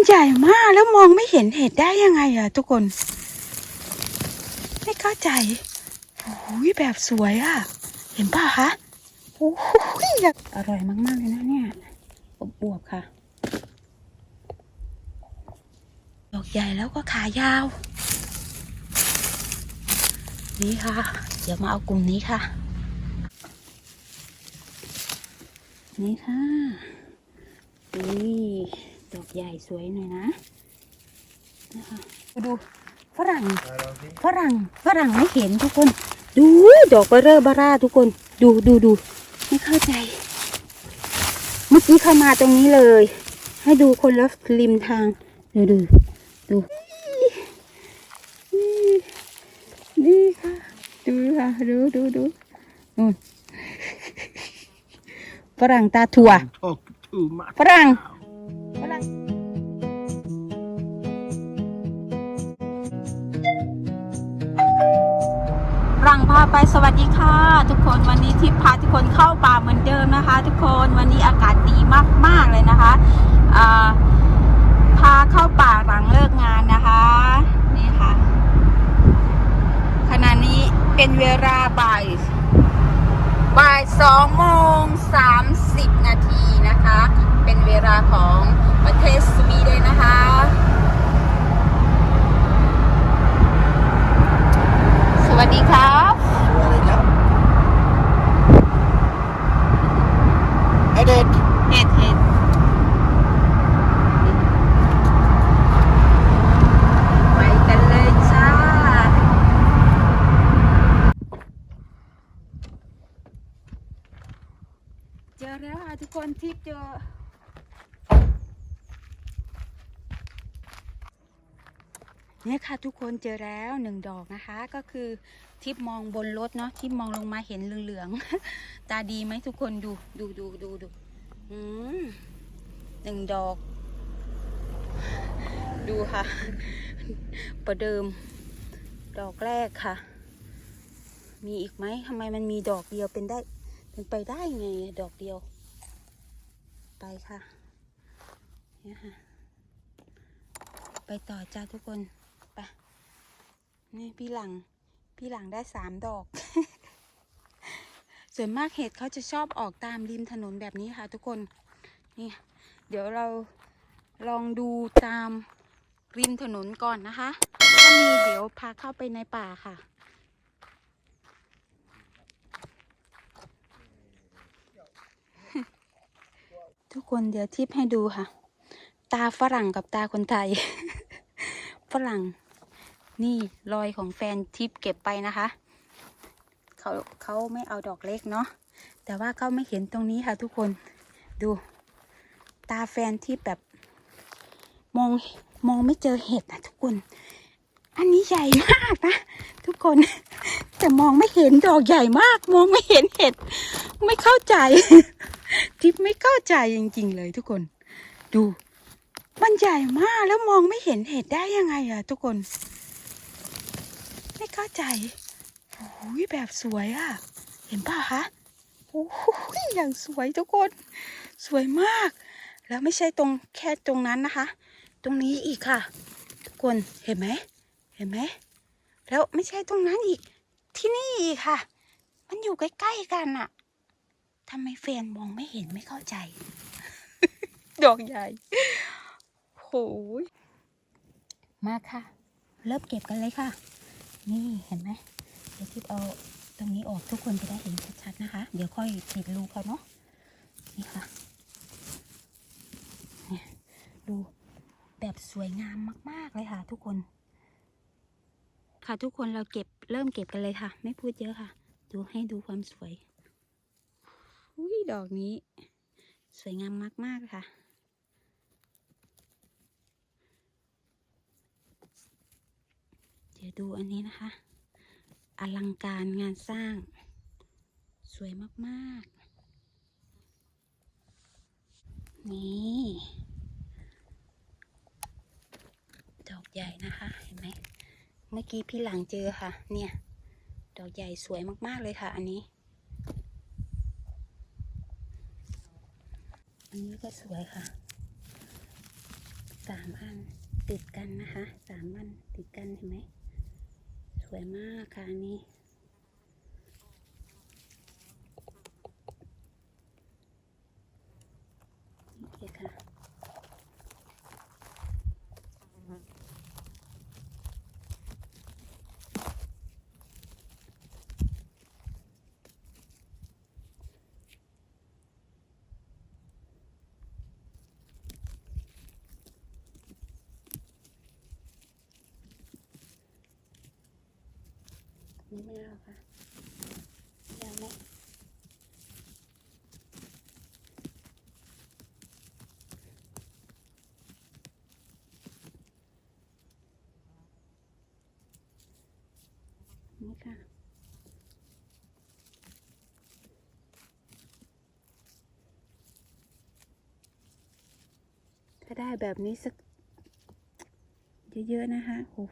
มันใหญ่มากแล้วมองไม่เห็นเห็ดได้ยังไงอะทุกคน ไม่เข้าใจโอ้ยแบบสวยอะเห็นป่ะคะโอ้ยอร่อยมาก ๆ เลยนะเนี่ยบวบๆค่ะ ดอกใหญ่แล้วก็ขายาว นี่ค่ะ เดี๋ยวมาเอากลุ่มนี้ค่ะ นี่ค่ะ นี่ ดอกใหญ่สวยหน่อยนะนะคะดูฝรั่งฝรั่งฝรั่งไม่เห็นทุกคน ดูดอกเบอร์เรอร์บาร่าทุกคน ดูดูดูไม่เข้าใจ เมื่อกี้เข้ามาตรงนี้เลย ให้ดูคนละริมทาง ดูดูดูนี่ค่ะ ดูค่ะ ดูดูดูนู่นฝรั่งตาถั่ว Talk too much. ฝรั่งาไปสวัสดีค่ะ ทุกคนวันนี้ทิพย์พาทุกคนเข้าป่าเหมือนเดิมนะคะ ทุกคนวันนี้อากาศดีมากๆเลยนะคะพาเข้าป่าหลังเลิกงานนะคะ นี่ค่ะ ขณะนี้เป็นเวลาบ่ายบ่ายสองโมงสามสิบนาทีนะคะ เป็นเวลาของประเทศสวีเดนนะคะ สวัสดีครับ Edit. เห็ดเห็ดไปกันเลยจ้า เจอแล้วค่ะทุกคนทิพย์เจอ เนี่ยค่ะทุกคนเจอแล้วหนึ่งดอกนะคะ ก็คือทิพย์มองบนรถเนาะทิพย์มองลงมาเห็นเหลืองๆ ตาดีไหมทุกคนดูดูดูดูดูหนึ่งดอก ดูค่ะ ประเดิม ดอกแรกค่ะ มีอีกไหมทำไมมันมีดอกเดียวเป็นได้ เป็นไปได้ไงดอกเดียว ไปค่ะเนี่ยค่ะ ไปต่อจ้าทุกคน ไปนี่พี่หลังพี่หลังได้สามดอก ส่วนมากเห็ดเขาจะชอบออกตามริมถนนแบบนี้ค่ะ ทุกคนนี่เดี๋ยวเราลองดูตามริมถนนก่อนนะคะ ถ้ามีเดี๋ยวพาเข้าไปในป่าค่ะ ทุกคนเดี๋ยวทิปให้ดูค่ะ ตาฝรั่งกับตาคนไทย ฝรั่ง นี่รอยของแฟนทิปเก็บไปนะคะเขาเขาไม่เอาดอกเล็กเนาะแต่ว่าเขาไม่เห็นตรงนี้ค่ะทุกคนดู ตาแฟนที่แบบ มองมองไม่เจอเห็ดนะทุกคน อันนี้ใหญ่มากนะทุกคน แต่มองไม่เห็นดอกใหญ่มาก มองไม่เห็นเห็ด ไม่เข้าใจทิปไม่เข้าใจจริงๆเลยทุกคน ดู มันใหญ่มากแล้วมองไม่เห็นเห็ดได้ยังไงอะทุกคน ไม่เข้าใจโอ้ยแบบสวยอะเห็นป่ะคะโอ้ยอย่างสวยทุกคน สวยมาก แล้วไม่ใช่ตรงแค่ตรงนั้นนะคะ ตรงนี้อีกค่ะ ทุกคนเห็นไหมเห็นไหมแล้วไม่ใช่ตรงนั้นอีก ที่นี่อีกค่ะ มันอยู่ใกล้ๆกันอะทำไมแฟนมองไม่เห็นไม่เข้าใจ ดอกใหญ่ โหมาค่ะ เริ่มเก็บกันเลยค่ะ นี่เห็นไหมเดี๋ยวทิพย์เอาตรงนี้ออกทุกคนจะได้เห็นชัดๆนะคะ เดี๋ยวค่อยปิดรูเขาเนาะนี่ค่ะเนี่ยดูแบบสวยงามมาก ๆ เลยค่ะ ทุกคน ค่ะทุกคนเราเก็บเริ่มเก็บกันเลยค่ะ ไม่พูดเยอะค่ะ ดูให้ดูความสวยอุ้ยดอกนี้ สวยงามมาก ๆ ค่ะ ดี๋ยวดูอันนี้นะคะ อลังการงานสร้าง สวยมากๆ นี่ดอกใหญ่นะคะ เห็นไหมเมื่อกี้พี่หลังเจอค่ะ เนี่ย ดอกใหญ่สวยมากๆเลยค่ะ อันนี้ อันนี้ก็สวยค่ะสามอันติดกันนะคะสามอัน วยมากค่ะอันนี้ นี่ไม่เอาค่ะไม่าไหมนี่ค่ะถ้าได้แบบนี้สักเยอะๆนะคะโอ้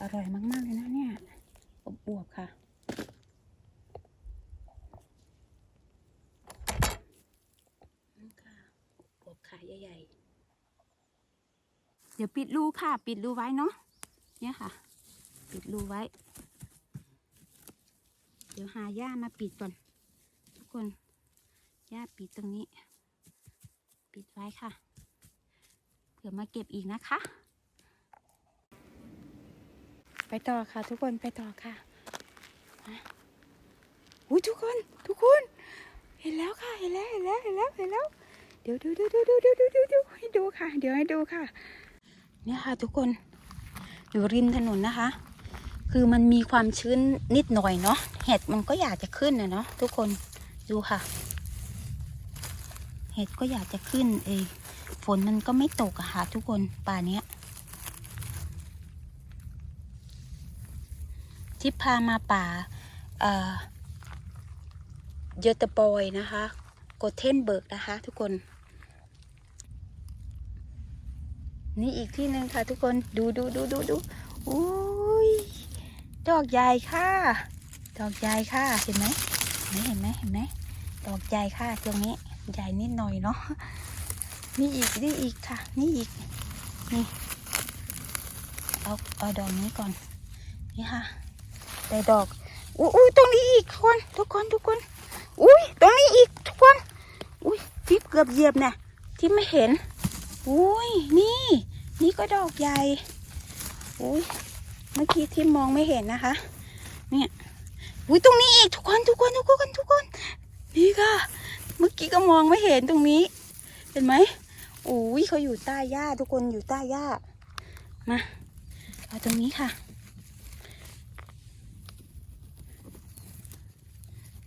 อร่อยมาก ๆ เลยนะเนี่ย อวบๆค่ะ นี่ค่ะอวบขาใหญ่ๆ เดี๋ยวปิดรูค่ะ ปิดรูไว้เนาะ เนี่ยค่ะ ปิดรูไว้ เดี๋ยวหาหญ้ามาปิดก่อน ทุกคน หญ้าปิดตรงนี้ ปิดไว้ค่ะ เผื่อมาเก็บอีกนะคะ ไปต่อค่ะ ทุกคนไปต่อค่ะอุ้ยทุกคน ทุกคน เห็นแล้วค่ะ เห็นแล้วเห็นแล้วเห็นแล้วเห็นแล้ว เดี๋ยวดูดูดูดูดูดูดูดูให้ดูค่ะ เดี๋ยวให้ดูค่ะ เนี่ยค่ะ ทุกคนอยู่ริมถนนนะคะ คือมันมีความชื้นนิดหน่อยเนาะเห็ดมันก็อยากจะขึ้นนะเนาะทุกคนดูค่ะ เห็ดก็อยากจะขึ้นเองฝนมันก็ไม่ตกอะค่ะ ทุกคนป่าเนี้ย ที่พามาป่าเอ่อเยอตบอยนะคะโกเทนเบิร์กนะคะทุกคน นี่อีกที่หนึ่งค่ะทุกคนดูดูดูดูดูอุ้ยดอกใหญ่ค่ะ ดอกใหญ่ค่ะเห็นไหมเห็นไหมเห็นไหมดอกใหญ่ค่ะตรงนี้ใหญ่นิดหน่อยเนาะนี่อีกนี่อีกค่ะ นี่อีกนี่เอาเอาดอกนี้ก่อนนี่ค่ะ ได้ดอกอุ้ยตรงนี้อีกทุกคน ทุกคนทุกคน อุ้ยตรงนี้อีกทุกคน อุ้ยทิพเกือบเหยียบเนี่ยทิพย์ไม่เห็น อุ้ยนี่ นี่ก็ดอกใหญ่ อุ้ยเมื่อกี้ทิพย์มองไม่เห็นนะคะ เนี่ย อุ้ยตรงนี้อีกทุกคนทุกคนทุกคนทุกคน นี่ค่ะ เมื่อกี้ก็มองไม่เห็นตรงนี้ เห็นไหมอุ้ยเขาอยู่ใต้หญ้าทุกคนอยู่ใต้หญ้า มาเอาตรงนี้ค่ะ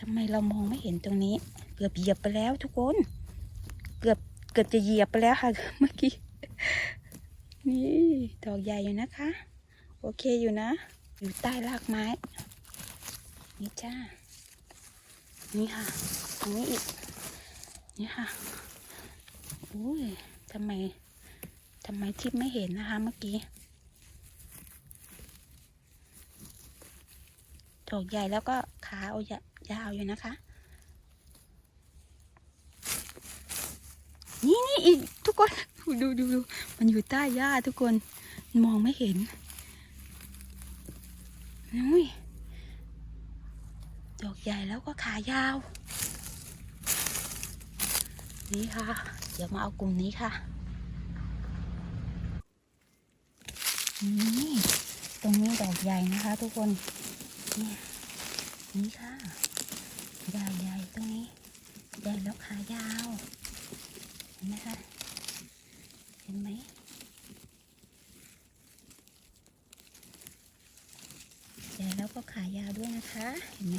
ทำไมเรามองไม่เห็นตรงนี้ เกือบเหยียบไปแล้วทุกคน เกือบเกือบจะเหยียบไปแล้วค่ะเมื่อกี้ นี่ดอกใหญ่อยู่นะคะ โอเคอยู่นะ อยู่ใต้รากไม้ นี่จ้า นี่ค่ะตรงนี้อีก นี่ค่ะ อุ้ยทำไมทำไมทิพไม่เห็นนะคะเมื่อกี้ ดอกใหญ่แล้วก็ขาว ยาวอยู่นะคะ นี่นี่อีกทุกคนดูดูดูมันอยู่ใต้หญ้าทุกคนมองไม่เห็นนุ้ยดอกใหญ่แล้วก็ขายาว นี่ค่ะ เดี๋ยวมาเอากลุ่มนี้ค่ะนี่ตรงนี้ดอกใหญ่นะคะ ทุกคน นี่นี่ค่ะ ใหญ่ใหญ่ตรงนี้ใหญ่แล้วขายาว เห็นไหมคะ เห็นไหมใหญ่แล้วก็ขายาวด้วยนะคะ เห็นไหม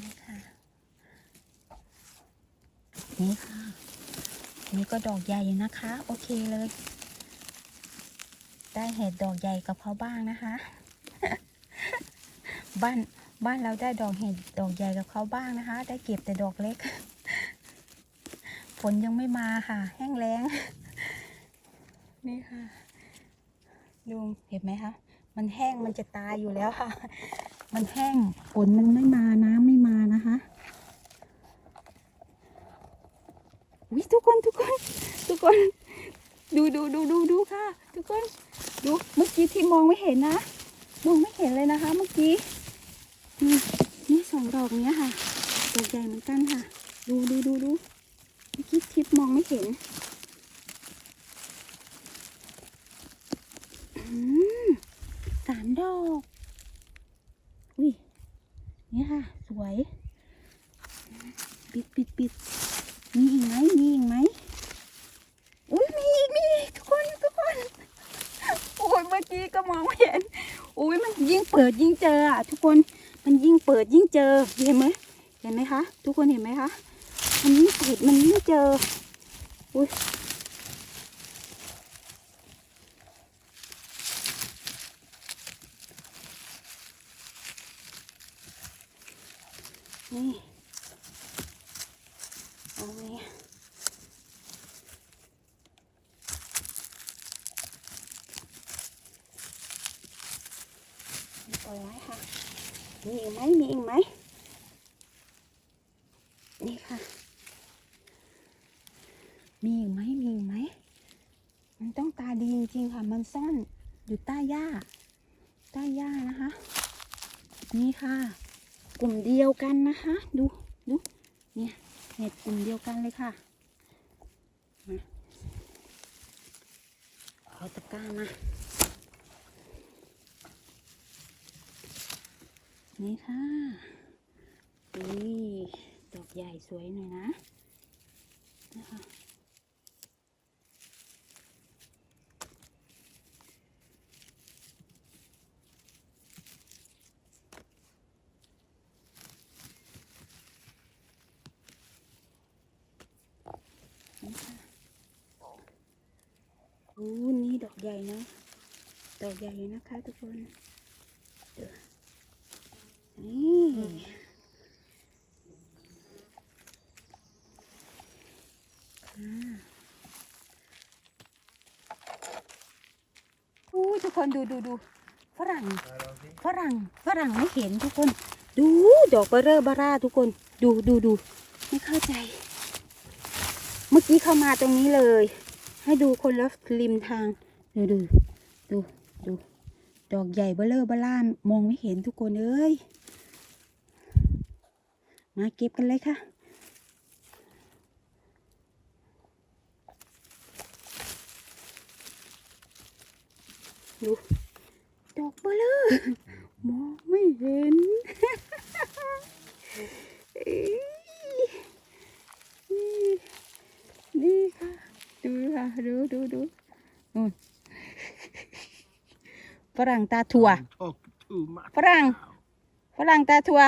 นี่ค่ะ นี่ค่ะ นี่ก็ดอกใหญ่อยู่นะคะ โอเคเลย ได้เห็ดดอกใหญ่กับเขาบ้างนะคะ บ้านบ้านเราได้ดอกเห็ดดอกใหญ่กับเขาบ้างนะคะ ได้เก็บแต่ดอกเล็ก ฝนยังไม่มาค่ะ แห้งแล้ง นี่ค่ะดูเห็นไหมคะ มันแห้งมันจะตายอยู่แล้วค่ะ มันแห้งฝนมันไม่มาน้ำไม่มานะคะวิทุกคนทุกคนทุกคน ดูดูดูดูดูค่ะ ทุกคน ดูเมื่อกี้ที่มองไม่เห็นนะ มองไม่เห็นเลยนะคะ เมื่อกี้ นี่นี่สองดอกเนี้ยค่ะดอกใหญ่เหมือนกันค่ะ ดูดูดูดูเมื่อกี้ทิพมองไม่เห็นอืมสามดอก อุ้ยนี่ค่ะ สวย ปิดปิดปิดมีอีกไหมมีอีกไหมอุ้ยมีอีกมีอีกทุกคนทุกคนโอ้ยเมื่อกี้ก็มองไม่เห็นอุ้ยมันยิ่งเปิดยิ่งเจออะทุกคน มันยิ่งเปิดยิ่งเจอเห็นไหมเห็นไหมคะ ทุกคนเห็นไหมคะมันยิ่งเปิดมันยิ่งเจออุ้ยนี่เอาไงปล่อยไว้ค่ะ มีอีกไหมมีอีกไหมนี่ค่ะ มีอีกไหมมีอีกไหมมันต้องตาดีจริงๆค่ะ มันซ่อนอยู่ใต้หญ้า ใต้หญ้านะคะ นี่ค่ะ กลุ่มเดียวกันนะคะ ดูดูเนี่ยเห็ดกลุ่มเดียวกันเลยค่ะเอาตะกร้ามา นี่ค่ะนี่ดอกใหญ่สวยหน่อยนะนะคะนี่ค่ะโอ้นี่ดอกใหญ่นะ ดอกใหญ่นะคะทุกคนเดี๋ยว นี่ค่ะโอ้ทุกคนดูดูดูฝรั่ง ฝรั่ง ฝรั่งไม่เห็นทุกคน ดูดอกเบอร์เรอร์บาร่าทุกคน ดูดูดูไม่เข้าใจ เมื่อกี้เข้ามาตรงนี้เลย ให้ดูคนละริมทาง ดูดูดูดูดอกใหญ่เบลเลอร์เบล่ามมองไม่เห็นทุกคนเอ้ย มาเก็บกันเลยค่ะดูดอกเบลเลอร์มองไม่เห็นเอ้ยนี่ค่ะ ดูค่ะ ดูดูดูนู่นฝรั่งตาถั่ว Talk too much. ฝรั่งฝรั่งตาถั่ว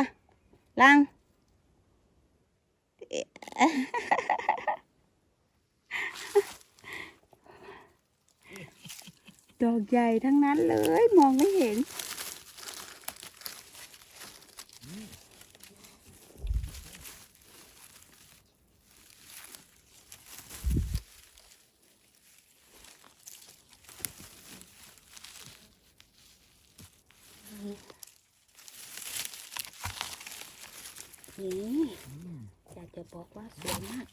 ลัง ดอกใหญ่ทั้งนั้นเลย มองไม่เห็น นี่ อยากจะบอกว่าสวยมาก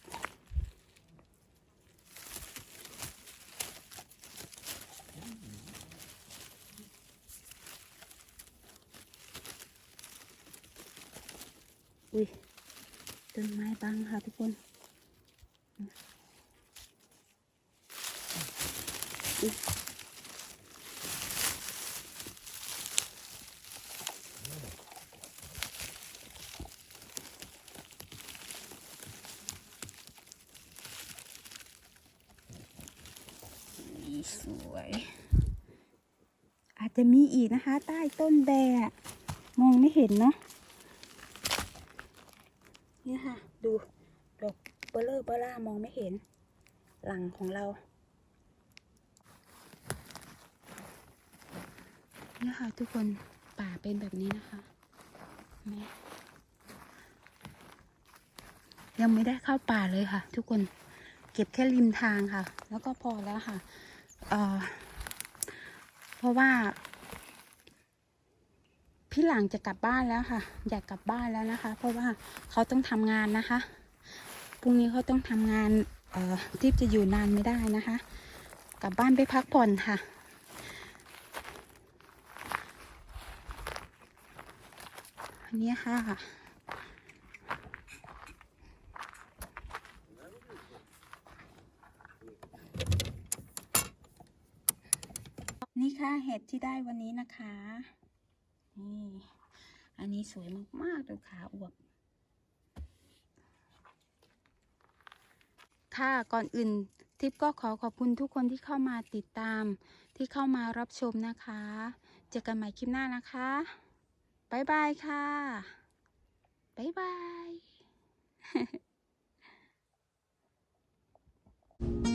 อุ้ยต้นไม้บังค่ะทุกคนอุ๊ย สวย อาจจะมีอีกนะคะ ใต้ต้นแบะมองไม่เห็นเนาะเนี่ยค่ะ ดูดอกเบลเลอร์เบล่ามองไม่เห็น หลังของเราเนี่ยค่ะทุกคนป่าเป็นแบบนี้นะคะยังไม่ได้เข้าป่าเลยค่ะ ทุกคนเก็บแค่ริมทางค่ะ แล้วก็พอแล้วค่ะ เออเพราะว่า พี่หลังจะกลับบ้านแล้วค่ะ อยากกลับบ้านแล้วนะคะ เพราะว่าเขาต้องทำงานนะคะพรุ่งนี้เขาต้องทำงานเอ่อทิพจะอยู่นานไม่ได้นะคะ กลับบ้านไปพักผ่อนค่ะันนี้ค่ะค่ะ เห็ดที่ได้วันนี้นะคะ นี่ อันนี้สวยมากๆดูขาอวบ ค่ะก่อนอื่นทิปก็ขอขอบคุณทุกคนที่เข้ามาติดตาม ที่เข้ามารับชมนะคะ เจอกันใหม่คลิปหน้านะคะบ๊ายบายค่ะบ๊ายบาย